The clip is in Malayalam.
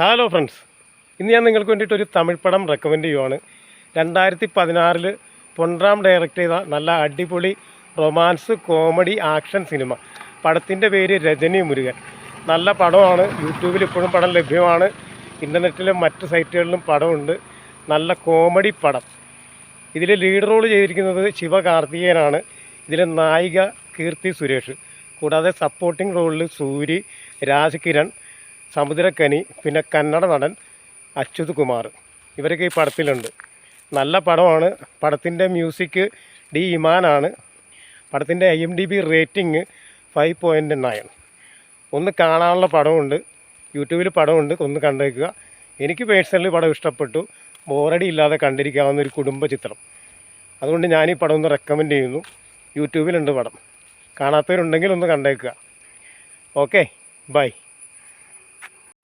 ഹലോ ഫ്രണ്ട്സ് ഇന്ന് ഞാൻ നിങ്ങൾക്ക് വേണ്ടിയിട്ട് ഒരു തമിഴ് പടം റെക്കമെൻഡ് ചെയ്യുവാണ്. രണ്ടായിരത്തി പതിനാറിൽ പൊൻറാം ഡയറക്റ്റ് ചെയ്ത നല്ല അടിപൊളി റൊമാൻസ് കോമഡി ആക്ഷൻ സിനിമ പടത്തിന്റെ പേര് രജനി മുരുകൻ. നല്ല പടമാണ്. യൂട്യൂബിൽ ഇപ്പോഴും പടം ലഭ്യമാണ്. ഇന്റർനെറ്റിലും മറ്റ് സൈറ്റുകളിലും പടമുണ്ട്. നല്ല കോമഡി പടം. ഇതിൽ ലീഡ് റോൾ ചെയ്തിരിക്കുന്നത് ശിവകാർത്തികേയനാണ്. ഇതിലെ നായിക കീർത്തി സുരേഷ്. കൂടാതെ സപ്പോർട്ടിംഗ് റോളിൽ സൂരി രാജകിരൺ സമുദ്രക്കനി പിന്നെ കന്നഡ നടൻ അച്യുത് കുമാർ. ഇവരൊക്കെ ഈ പടത്തിലുണ്ട്. നല്ല പടമാണ്. പടത്തിന്റെ മ്യൂസിക് ഡി ഇമാനാണ്. പടത്തിന്റെ I M D B rating five point nine. ഒന്ന് കാണാനുള്ള പടമുണ്ട്. യൂട്യൂബിൽ പടമുണ്ട്. ഒന്ന് കണ്ടേക്കുക. എനിക്ക് പേഴ്സണലി പടം ഇഷ്ടപ്പെട്ടു. ബോറടി ഇല്ലാതെ കണ്ടിരിക്കാവുന്ന ഒരു കുടുംബ ചിത്രം. അതുകൊണ്ട് ഞാൻ ഈ പടം ഒന്ന് റെക്കമെൻഡ് ചെയ്യുന്നു. യൂട്യൂബിലുണ്ട് പടം. കാണാത്തവരുണ്ടെങ്കിൽ ഒന്ന് കണ്ടേക്കുക. ഓക്കെ. ബൈ.